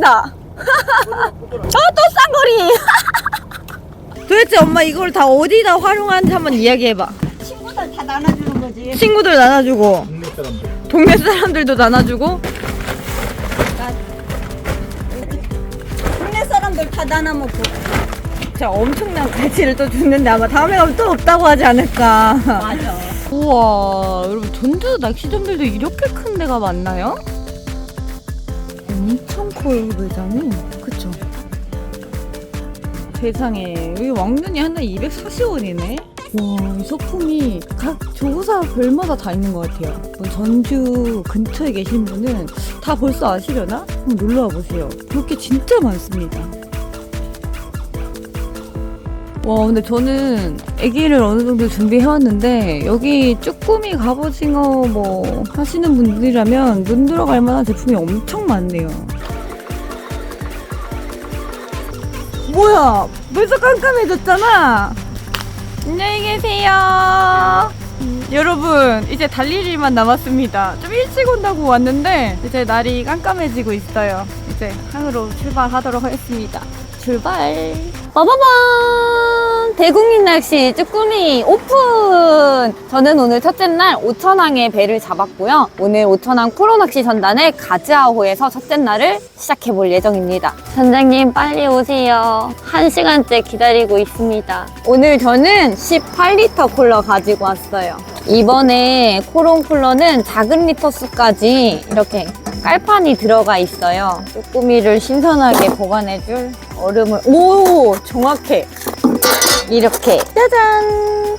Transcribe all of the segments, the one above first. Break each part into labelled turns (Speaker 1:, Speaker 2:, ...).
Speaker 1: 쌍거리다. 어또 쌍거리. 도대체 엄마 이걸 다 어디다 활용하는지 한번 이야기해봐.
Speaker 2: 친구들 다 나눠주는 거지.
Speaker 1: 친구들 나눠주고
Speaker 3: 동네 사람들.
Speaker 1: 동네 사람들도 나눠주고
Speaker 2: 동네 사람들 다 나눠 먹고.
Speaker 1: 진짜 엄청난 가치를 또 줬는데 아마 다음에 가면 또 없다고 하지 않을까.
Speaker 2: 맞아.
Speaker 1: 우와 여러분 전주 낚시점들도 이렇게 큰 데가 많나요? 엄청 커요 매장이. 그쵸? 세상에. 여기 왕눈이 하나에 240원이네. 와 이 소품이 각 조사 별마다 다 있는 것 같아요. 뭐 전주 근처에 계신 분은 다 벌써 아시려나? 한번 놀러 와 보세요. 볼 게 진짜 많습니다. 와 근데 저는 아기를 어느 정도 준비해왔는데 여기 쭈꾸미 갑오징어 뭐 하시는 분들이라면 눈 들어갈 만한 제품이 엄청 많네요 뭐야? 벌써 깜깜해졌잖아. 안녕히 계세요. 음, 여러분 이제 달릴 일만 남았습니다. 좀 일찍 온다고 왔는데 이제 날이 깜깜해지고 있어요. 이제 항으로 출발하도록 하겠습니다. 출발 빠바밤! 대국민 낚시 쭈꾸미 오픈! 저는 오늘 첫째 날 오천항에 배를 잡았고요. 오늘 오천항 프로 낚시 전단의 가즈아호에서 첫째 날을 시작해 볼 예정입니다. 선장님 빨리 오세요. 한 시간째 기다리고 있습니다. 오늘 저는 18리터 쿨러 가지고 왔어요. 이번에 코론 쿨러는 작은 리터 수까지 이렇게 깔판이 들어가 있어요. 쭈꾸미를 신선하게 보관해줄 얼음을 오 정확해. 이렇게. 짜잔!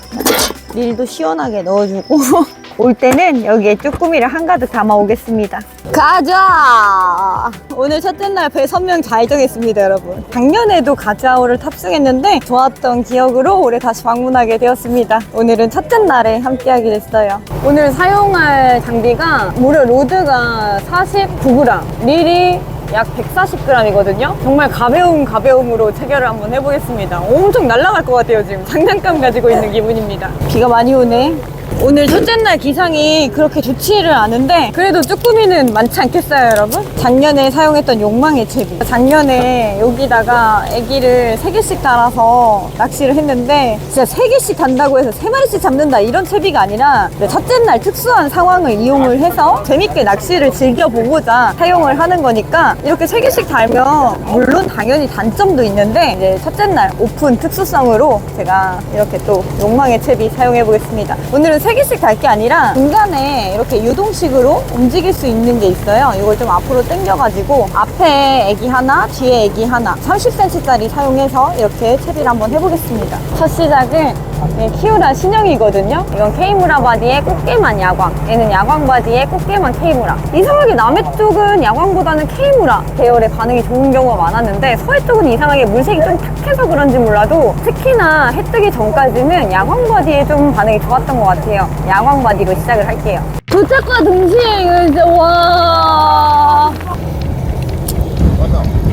Speaker 1: 밀도 시원하게 넣어주고 올 때는 여기에 쭈꾸미를 한가득 담아 오겠습니다. 가자! 오늘 첫째 날 배 선명 잘 정했습니다, 여러분. 작년에도 가자오를 탑승했는데 좋았던 기억으로 올해 다시 방문하게 되었습니다. 오늘은 첫째 날에 함께하게 됐어요. 오늘 사용할 장비가 무려 로드가 49g, 릴이 약 140g이거든요. 정말 가벼움 가벼움으로 체결을 한번 해보겠습니다. 엄청 날아갈 것 같아요, 지금. 장난감 가지고 있는 기분입니다. 비가 많이 오네. 오늘 첫째 날 기상이 그렇게 좋지를 않은데 그래도 쭈꾸미는 많지 않겠어요 여러분? 작년에 사용했던 욕망의 채비 작년에 여기다가 애기를 3개씩 달아서 낚시를 했는데 진짜 3개씩 단다고 해서 3마리씩 잡는다 이런 채비가 아니라 네, 첫째 날 특수한 상황을 이용을 해서 재밌게 낚시를 즐겨보고자 사용을 하는 거니까 이렇게 3개씩 달면 물론 당연히 단점도 있는데 이제 첫째 날 오픈 특수성으로 제가 이렇게 또 욕망의 채비 사용해 보겠습니다 오늘은 3개씩 달 게 아니라 중간에 이렇게 유동식으로 움직일 수 있는 게 있어요. 이걸 좀 앞으로 당겨가지고 앞에 애기 하나 뒤에 애기 하나 30cm짜리 사용해서 이렇게 채비를 한번 해보겠습니다. 첫 시작은 네, 키우라 신형이거든요 이건 케이무라 바디에 꽃게만 야광 얘는 야광 바디에 꽃게만 케이무라 이상하게 남해 쪽은 야광보다는 케이무라 계열의 반응이 좋은 경우가 많았는데 서해 쪽은 이상하게 물색이 좀 탁해서 그런지 몰라도 특히나 해 뜨기 전까지는 야광 바디에 좀 반응이 좋았던 것 같아요 야광 바디로 시작을 할게요 도착과 동시에 이거 진짜 와.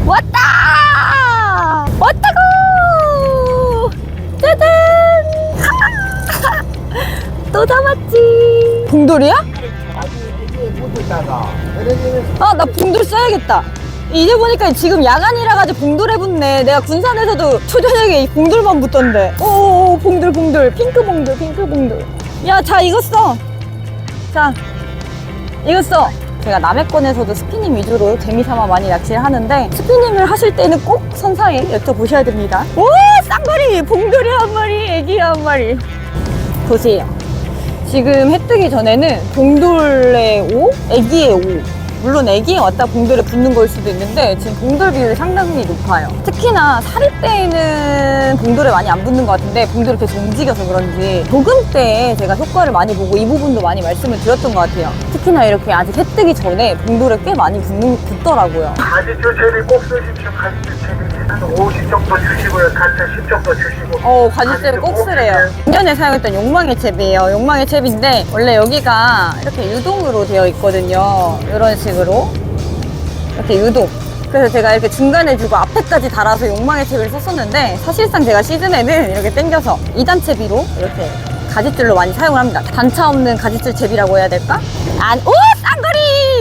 Speaker 1: 왔다! 왔다고! 짜잔! 또 담았지. 봉돌이야? 아, 나 봉돌 써야겠다. 이제 보니까 지금 야간이라 가지고 봉돌에 붙네. 내가 군산에서도 초저녁에 이 봉돌만 붙던데. 오, 봉돌, 봉돌. 핑크 봉돌, 핑크 봉돌. 야, 자, 이거 써. 자, 이거 써. 제가 남해권에서도 스피닝 위주로 재미삼아 많이 낚시를 하는데 스피닝을 하실 때는 꼭 선사에 여쭤보셔야 됩니다. 오, 쌍거리! 봉돌이 한 마리, 애기 한 마리. 보세요. 지금 해 뜨기 전에는 봉돌의 오, 애기의 오. 물론 애기에 왔다 봉돌에 붙는 걸 수도 있는데 지금 봉돌 비율이 상당히 높아요. 특히나 사립 때에는 봉돌에 많이 안 붙는 것 같은데 봉돌이 계속 움직여서 그런지 조금 때 제가 효과를 많이 보고 이 부분도 많이 말씀을 드렸던 것 같아요. 특히나 이렇게 아직 해 뜨기 전에 봉돌에 꽤 많이 붙는, 붙더라고요.
Speaker 4: 가지주 채비 꼭 쓰십시오. 채비 한50 정도 주시고요. 단체 10 정도 주시고.
Speaker 1: 어, 가지쌤 꼭 쓰래요. 작년에 사용했던 욕망의 채비예요. 욕망의 채비인데 원래 여기가 이렇게 유동으로 되어 있거든요. 이런 식으로 이렇게 유동. 그래서 제가 이렇게 중간에 주고 앞에까지 달아서 욕망의 채비를 썼었는데 사실상 제가 시즌에는 이렇게 당겨서 2단 채비로 이렇게 가지줄로 많이 사용을 합니다. 단차 없는 가지줄 채비라고 해야 될까? 안, 오!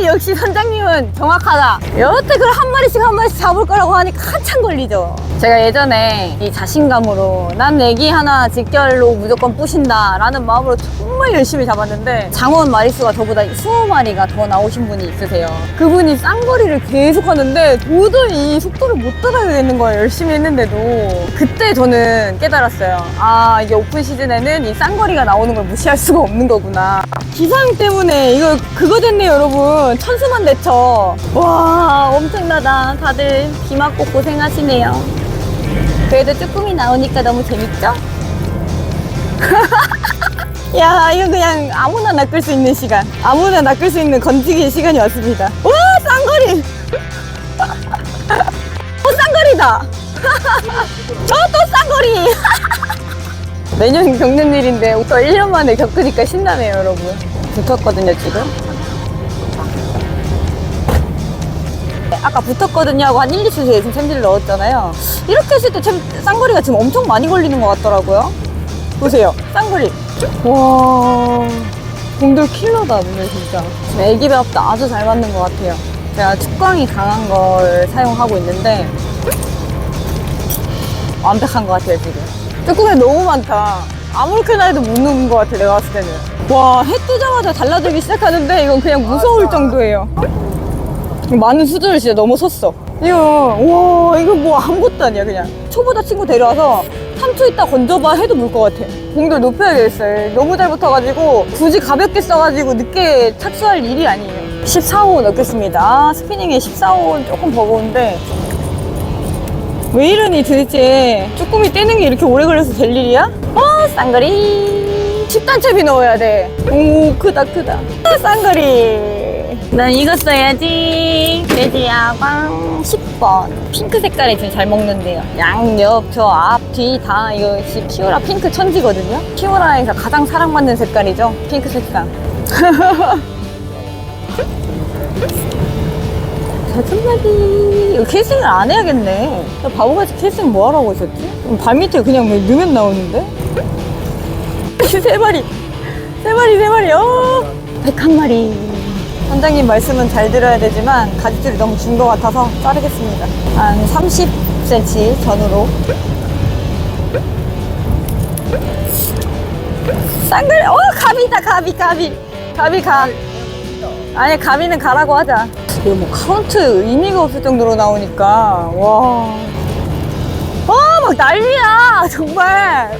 Speaker 1: 역시 선장님은 정확하다. 여태 그걸 한 마리씩 한 마리씩 잡을 거라고 하니까 한참 걸리죠. 제가 예전에 이 자신감으로 난 애기 하나 직결로 무조건 부신다 라는 마음으로 정말 열심히 잡았는데 장원 마리수가 저보다 20마리가 더 나오신 분이 있으세요. 그분이 쌍거리를 계속 하는데 도저히 이 속도를 못 따라가겠는 거예요. 열심히 했는데도. 그때 저는 깨달았어요. 아, 이게 오픈 시즌에는 이 쌍거리가 나오는 걸 무시할 수가 없는 거구나. 기상 때문에 이거 그거 됐네요, 여러분. 천수만대처. 와, 엄청나다. 다들 비 맞고 고생하시네요. 그래도 쭈꾸미 나오니까 너무 재밌죠? 야, 이거 그냥 아무나 낚을 수 있는 시간. 아무나 낚을 수 있는 건지기의 시간이 왔습니다. 와, 쌍거리! 또 쌍거리다! 저또 쌍거리! 매년 겪는 일인데 또 1년 만에 겪으니까 신나네요, 여러분. 붙었거든요, 지금. 아까 붙었거든요 하고 한 1, 2초 뒤에 지금 챔질을 넣었잖아요. 이렇게 했을 때 챔, 쌍거리가 지금 엄청 많이 걸리는 것 같더라고요. 보세요. 쌍거리. 와. 공돌 킬러다, 오늘 진짜. 지금 애기 배합도 아주 잘 맞는 것 같아요. 제가 축광이 강한 걸 사용하고 있는데, 완벽한 것 같아요, 지금. 쭈꾸미 너무 많다. 아무렇게나 해도 못 넣는 것 같아, 내가 봤을 때는. 와, 해 뜨자마자 달라들기 시작하는데, 이건 그냥 무서울 정도예요. 많은 수준을 진짜 넘어섰어. 이거, 와, 이거 뭐 아무것도 아니야, 그냥. 초보자 친구 데려와서 3초 있다 건져봐 해도 물 것 같아. 공들 높여야겠어요. 너무 잘 붙어가지고, 굳이 가볍게 써가지고 늦게 착수할 일이 아니에요. 14호 넣겠습니다. 스피닝에 14호는 조금 버거운데, 왜 이러니 도대체 쭈꾸미 떼는 게 이렇게 오래 걸려서 될 일이야? 어 쌍거리 10단 채비 넣어야 돼 오 크다 크다 아, 쌍거리 난 이거 써야지. 돼지야광 10번. 핑크 색깔이 지금 잘 먹는데요. 양 옆 저 앞 뒤 다 이거 지 키오라 핑크 천지거든요. 키오라에서 가장 사랑받는 색깔이죠. 핑크 자천마리 이거 캐스팅을 안 해야겠네. 나 바보같이 캐스팅 뭐 하라고 있었지? 발 밑에 그냥 왜 넣으면 나오는데? 세 마리. 세 마리 세 마리. 어! 101마리 선장님 말씀은 잘 들어야 되지만 가지줄이 너무 긴것 같아서 자르겠습니다. 한 30cm 전후로. 쌍글 어 갑이다 갑이 갑이. 갑이 가 아니 가비는 가라고 하자. 이거 뭐 카운트 의미가 없을 정도로 나오니까. 와. 와막 난리야 정말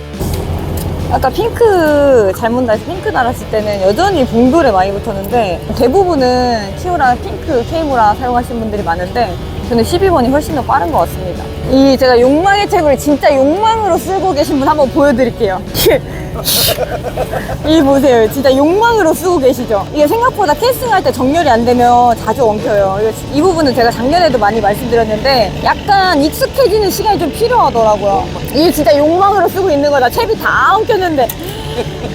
Speaker 1: 아까 핑크 잘못 날서 핑크 달았을 때는 여전히 봉돌에 많이 붙었는데 대부분은 키오라 핑크 케이무라 사용하시는 분들이 많은데 저는 12번이 훨씬 더 빠른 것 같습니다 이 제가 욕망의 책을 진짜 욕망으로 쓰고 계신 분 한번 보여드릴게요 이 보세요. 진짜 욕망으로 쓰고 계시죠? 이게 생각보다 캐스팅할 때 정렬이 안 되면 자주 엉켜요. 이 부분은 제가 작년에도 많이 말씀드렸는데 약간 익숙해지는 시간이 좀 필요하더라고요. 이게 진짜 욕망으로 쓰고 있는 거다. 채비 다 엉켰는데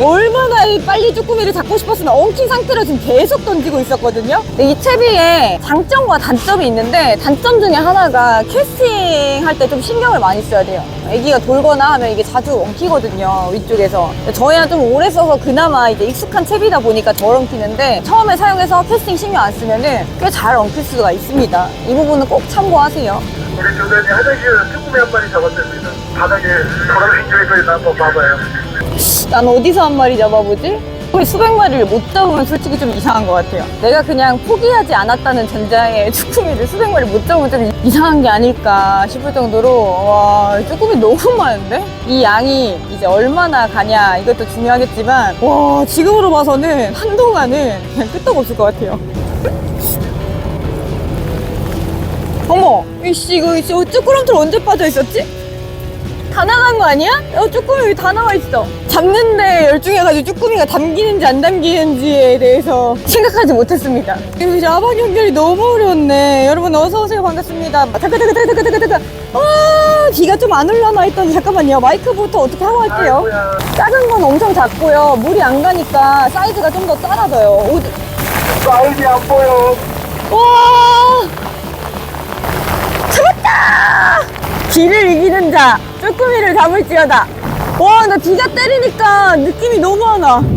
Speaker 1: 얼마나 이 빨리 쭈꾸미를 잡고 싶었으면 엉킨 상태로 지금 계속 던지고 있었거든요. 이 채비에 장점과 단점이 있는데 단점 중에 하나가 캐스팅 할 때 좀 신경을 많이 써야 돼요. 애기가 돌거나 하면 이게 자주 엉키거든요. 위쪽에서. 저희는 좀 오래 써서 그나마 이제 익숙한 채비다 보니까 덜 엉키는데 처음에 사용해서 캐스팅 신경 안 쓰면은 꽤 잘 엉킬 수가 있습니다. 이 부분은 꼭 참고하세요.
Speaker 4: 우리 조단이 화장실에서 쭈꾸미 한 마리 잡았습니다. 바닥에 돌아다니는 중에서 있나 한번 봐봐요.
Speaker 1: 난 어디서 한 마리 잡아보지? 거의 수백 마리를 못 잡으면 솔직히 좀 이상한 것 같아요. 내가 그냥 포기하지 않았다는 전자에 쭈꾸미를 수백 마리 못 잡으면 좀 이상한 게 아닐까 싶을 정도로 와 쭈꾸미 너무 많은데? 이 양이 이제 얼마나 가냐 이것도 중요하겠지만 와 지금으로 봐서는 한동안은 그냥 끄떡 없을 것 같아요. 어머 이씨 이거 이씨 쭈꾸럼틀 언제 빠져 있었지? 다 나간 거 아니야? 어, 쭈꾸미 여기 다 나와 있어. 잡는데 열중해가지고 쭈꾸미가 담기는지 안 담기는지에 대해서 생각하지 못했습니다. 이 야방 연결이 너무 어려웠네. 여러분 어서오세요. 반갑습니다. 타크, 타크, 타크, 타크. 아, 비가 좀 안 올라나 했더니 잠깐만요. 마이크부터 어떻게 하고 할게요. 작은 건 엄청 작고요. 물이 안 가니까 사이즈가 좀 더 작아져요. 오,
Speaker 4: 사이즈 안 보여.
Speaker 1: 와! 잡았다! 길을 이기는 자 쭈꾸미를 잡을지어다 와 나 비가 때리니까 느낌이 너무 안 와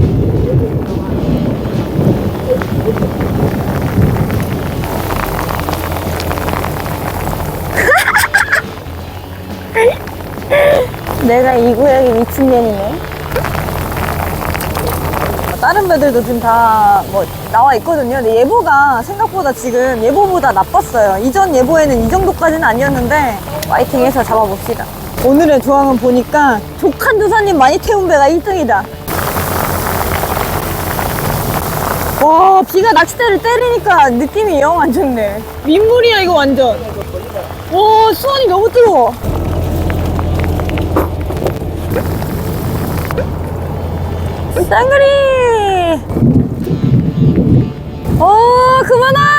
Speaker 2: 내가 이 구역이 미친년이네
Speaker 1: 다른 배들도 지금 다 뭐 나와 있거든요. 근데 예보가 생각보다 지금 예보보다 나빴어요. 이전 예보에는 이 정도까지는 아니었는데 파이팅해서 잡아봅시다. 오늘의 조항은 보니까 족한두사님 많이 태운 배가 1등이다. 와 비가 낚싯대를 때리니까 느낌이 영 안 좋네. 민물이야 이거 완전. 와 수온이 너무 뜨거워. 쌍그리! 어, 그만아!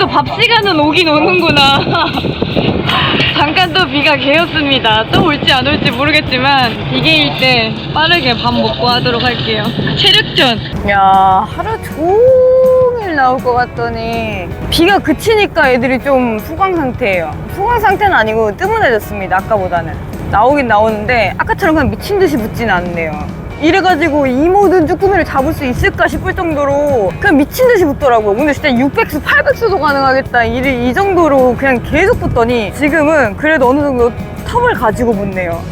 Speaker 1: 그래도 밥 시간은 오긴 오는구나. 잠깐 또 비가 개었습니다. 또 올지 안 올지 모르겠지만, 비개일 때 빠르게 밥 먹고 하도록 할게요. 체력전! 야, 하루 종일 나올 것 같더니, 비가 그치니까 애들이 좀 수강 상태예요. 수강 상태는 아니고 뜨문해졌습니다, 아까보다는. 나오긴 나오는데, 아까처럼 그냥 미친 듯이 붙진 않네요. 이래가지고 이 모든 쭈꾸미를 잡을 수 있을까 싶을 정도로 그냥 미친 듯이 붙더라고요. 근데 진짜 600수, 800수도 가능하겠다. 이, 이 정도로 그냥 계속 붙더니 지금은 그래도 어느 정도 텀을 가지고 붙네요.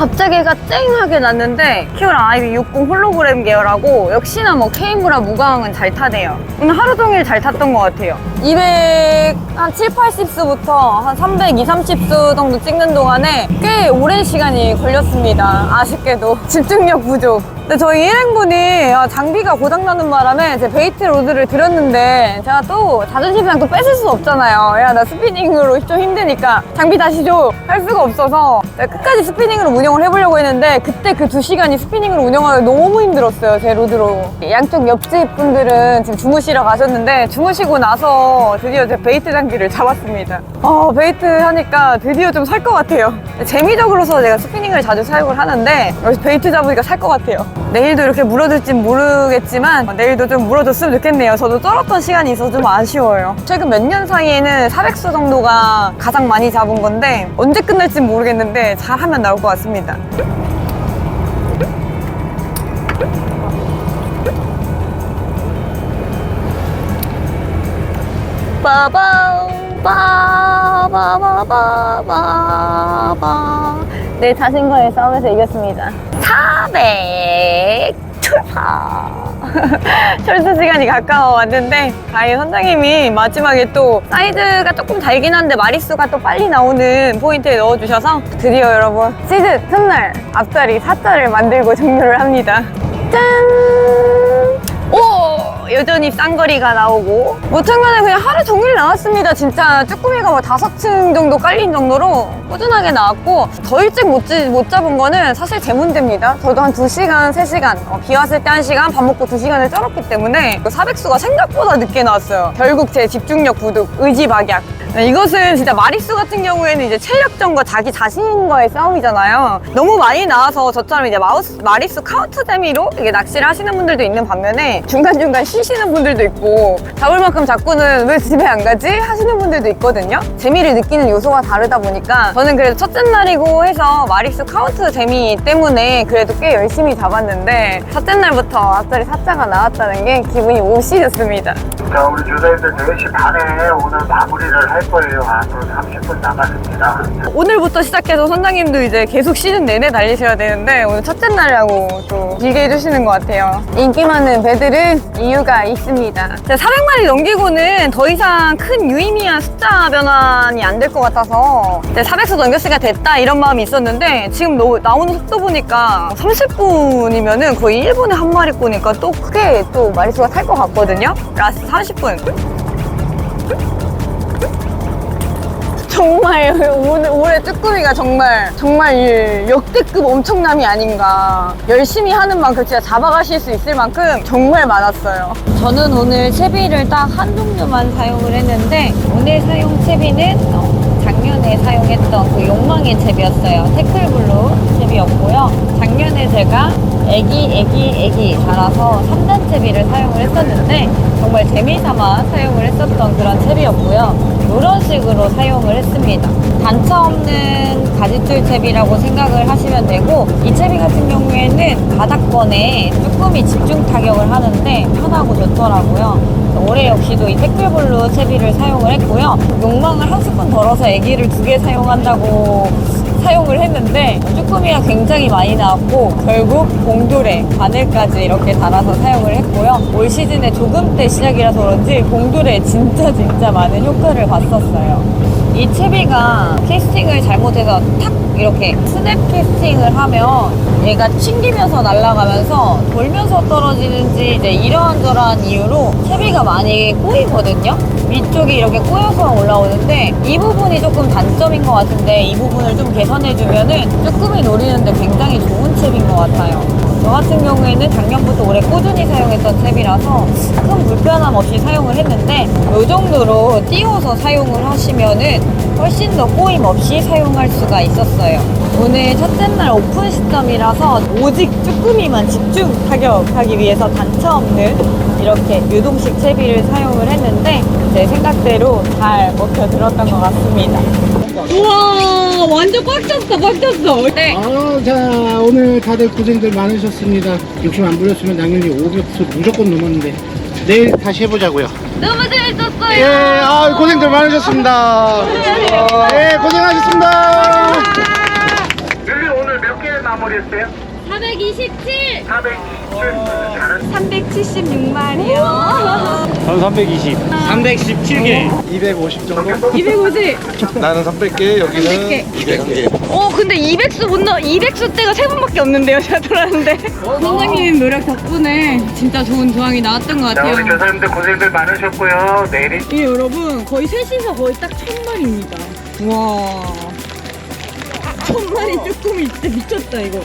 Speaker 1: 갑자기 해가 쨍 하게 났는데 키오랑 아이비 60 홀로그램 계열하고 역시나 뭐 케이무라 무광은 잘 타네요. 오늘 하루 종일 잘 탔던 것 같아요. 200, 한 7, 80수부터 한 300, 2, 30수 정도 찍는 동안에 꽤 오랜 시간이 걸렸습니다. 아쉽게도. 집중력 부족. 근데 저희 일행분이 아, 장비가 고장나는 바람에 제 베이트 로드를 드렸는데 제가 또 자존심상 또 뺏을 수 없잖아요. 야, 나 스피닝으로 좀 힘드니까 장비 다시 줘! 할 수가 없어서 끝까지 스피닝으로 운영을 해보려고 했는데 그때 그 두 시간이 스피닝으로 운영하기 너무 힘들었어요, 제 로드로. 양쪽 옆집 분들은 지금 주무시러 가셨는데 주무시고 나서 드디어 제 베이트 장비를 잡았습니다. 어, 베이트 하니까 드디어 좀 살 것 같아요. 재미적으로서 제가 스피닝을 자주 사용을 하는데 여기서 베이트 잡으니까 살 것 같아요. 내일도 이렇게 물어줄진 모르겠지만 어, 내일도 좀 물어줬으면 좋겠네요. 저도 쩔었던 시간이 있어서 좀 아쉬워요. 최근 몇 년 사이에는 400수 정도가 가장 많이 잡은 건데 언제 끝날지 모르겠는데 잘하면 나올 것 같습니다. 빠밤 빠바바바바바 내 자신과의 싸움에서 이겼습니다 400 출파 철수 시간이 가까워 왔는데 가인 선장님이 마지막에 또 사이즈가 조금 달긴 한데 마리수가 또 빨리 나오는 포인트에 넣어주셔서 드디어 여러분 시즌 첫날 앞자리 4자를 만들고 종료를 합니다 짠! 오! 여전히 쌍거리가 나오고 무창간에 그냥 하루 종일 나왔습니다 진짜 쭈꾸미가 뭐 다섯 층 정도 깔린 정도로 꾸준하게 나왔고 더 일찍 못, 지- 못 잡은 거는 사실 제 문제입니다 저도 한 2시간, 3시간 어, 비 왔을 때 1시간, 밥 먹고 2시간을 쩔었기 때문에 그 400수가 생각보다 늦게 나왔어요 결국 제 집중력 부득, 의지 박약 네, 이것은 진짜 마리수 같은 경우에는 이제 체력전과 자기 자신과의 싸움이잖아요. 너무 많이 나와서 저처럼 이제 마우스, 마리수 카운트 재미로 이게 낚시를 하시는 분들도 있는 반면에 중간중간 쉬 시는 분들도 있고 잡을 만큼 잡고는 왜 집에 안 가지? 하시는 분들도 있거든요. 재미를 느끼는 요소가 다르다 보니까 저는 그래도 첫째 날이고 해서 마리수 카운트 재미 때문에 그래도 꽤 열심히 잡았는데 첫째 날부터 앞자리 사자가 나왔다는 게 기분이 몹시졌습니다.
Speaker 4: 자, 우리 조사님들 4시 반에 오늘 마무리를 할 거예요. 앞으로 30분 남았습니다.
Speaker 1: 오늘부터 시작해서 선장님도 이제 계속 시즌 내내 달리셔야 되는데 오늘 첫째 날이라고 또 길게 해주시는 것 같아요. 인기 많은 배들은 이유가 있습니다. 400마리 넘기고는 더 이상 큰 유의미한 숫자 변환이 안 될 것 같아서 400수 넘겼으니까 됐다 이런 마음이 있었는데 지금 너- 나오는 속도 보니까 30분이면은 거의 1분에 한 마리 꼬니까 또 크게 또 마리수가 탈것 같거든요. 라스트 30분. 정말 오늘 올해 쭈꾸미가 정말 정말 역대급 엄청남이 아닌가. 열심히 하는 만큼 진짜 잡아가실 수 있을 만큼 정말 많았어요. 저는 오늘 채비를 딱 한 종류만 사용을 했는데 오늘 사용 채비는 어, 작년에 사용했던 그 욕망의 잽이었어요. 태클블루 잽이었고요. 작년에 제가 애기, 애기, 애기 달아서 3단 채비를 사용을 했었는데 정말 재미삼아 사용을 했었던 그런 채비였고요. 이런 식으로 사용을 했습니다. 단차 없는 가지줄 채비라고 생각을 하시면 되고 이 채비 같은 경우에는 바닥권에 쭈꾸미 집중 타격을 하는데 편하고 좋더라고요. 올해 역시도 이 태클블루 채비를 사용을 했고요. 욕망을 한 스푼 덜어서 애기를 두 개 사용한다고 사용을 했는데 쭈꾸미가 굉장히 많이 나왔고 결국 봉돌에 바늘까지 이렇게 달아서 사용을 했고요. 올 시즌에 조금 때 시작이라서 그런지 봉돌에 진짜 진짜 많은 효과를 봤었어요. 이 채비가 캐스팅을 잘못해서 탁 이렇게 스냅 캐스팅을 하면 얘가 튕기면서 날아가면서 돌면서 떨어지는지 이제 이러한저러한 이유로 채비가 많이 꼬이거든요. 위쪽이 이렇게 꼬여서 올라오는데 이 부분이 조금 단점인 것 같은데 이 부분을 좀 개선해주면은 쭈꾸미 노리는데 굉장히 좋은 채비인 것 같아요. 저 같은 경우에는 작년부터 올해 꾸준히 사용했던 탭이라서 큰 불편함 없이 사용을 했는데 이 정도로 띄워서 사용을 하시면은 훨씬 더 꼬임 없이 사용할 수가 있었어요. 오늘 첫째 날 오픈 시점이라서 오직 쭈꾸미만 집중 타격하기 위해서 단차 없는 이렇게 유동식 채비를 사용을 했는데 제 생각대로 잘 먹혀 들었던 것 같습니다. 우와 완전 꽉 찼어 꽉 찼어. 네.
Speaker 5: 아, 자, 오늘 다들 고생들 많으셨습니다. 욕심 안 부렸으면 당연히 500수 무조건 넘었는데, 내일 다시 해보자고요.
Speaker 1: 너무 재밌었어요.
Speaker 5: 예, 아, 고생들 많으셨습니다. 예, 고생하셨습니다.
Speaker 4: 릴리 오늘 몇 개 마무리했어요?
Speaker 1: 427.
Speaker 4: 427. 잘했어.
Speaker 1: 316마리요.
Speaker 6: 전 320. 317개.
Speaker 3: 250 정도?
Speaker 1: 250.
Speaker 3: 나는 300개, 여기는
Speaker 1: 300개.
Speaker 3: 200개.
Speaker 1: 어 근데 200수 못 넣어 200수 때가 세 번밖에 없는데요 제가 돌았는데 선생님 노력 덕분에 진짜 좋은 조항이 나왔던 것
Speaker 4: 자, 우리
Speaker 1: 같아요
Speaker 4: 교사님들 고생들 많으셨고요. 내일이
Speaker 1: 이 여러분 거의 셋이서 거의 딱 천마리입니다 와 천마리 쭈꾸미 진짜 미쳤다 이거